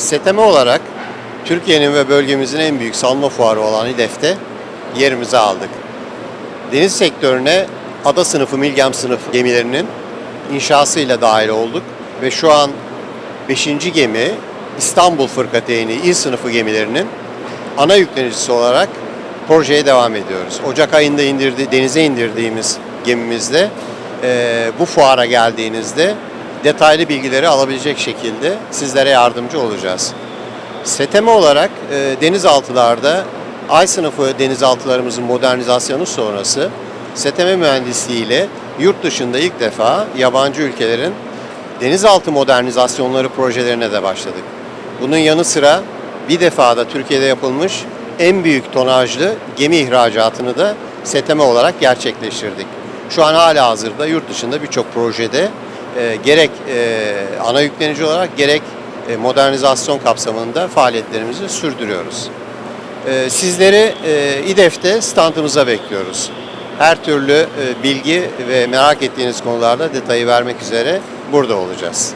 Seteme olarak Türkiye'nin ve bölgemizin en büyük salma fuarı olan İDEF'te yerimizi aldık. Deniz sektörüne ada sınıfı, Milgem sınıf gemilerinin inşasıyla dahil olduk ve şu an 5. gemi İstanbul Fırkateyni İ sınıfı gemilerinin ana yüklenicisi olarak projeye devam ediyoruz. Ocak ayında indirdi, denize indirdiğimiz gemimizde eee, bu fuara geldiğinizde detaylı bilgileri alabilecek şekilde sizlere yardımcı olacağız. Seteme olarak e, denizaltılarda Ay sınıfı denizaltılarımızın modernizasyonu sonrası seteme mühendisliğiyle yurt dışında ilk defa yabancı ülkelerin denizaltı modernizasyonları projelerine de başladık. Bunun yanı sıra bir defada Türkiye'de yapılmış en büyük tonajlı gemi ihracatını da seteme olarak gerçekleştirdik. Şu an hala hazırda yurt dışında birçok projede e, gerek e, ana yüklenici olarak gerek e, modernizasyon kapsamında faaliyetlerimizi sürdürüyoruz. E, Sizleri e, İDEF'te standımıza bekliyoruz. Her türlü e, bilgi ve merak ettiğiniz konularda detayı vermek üzere burada olacağız.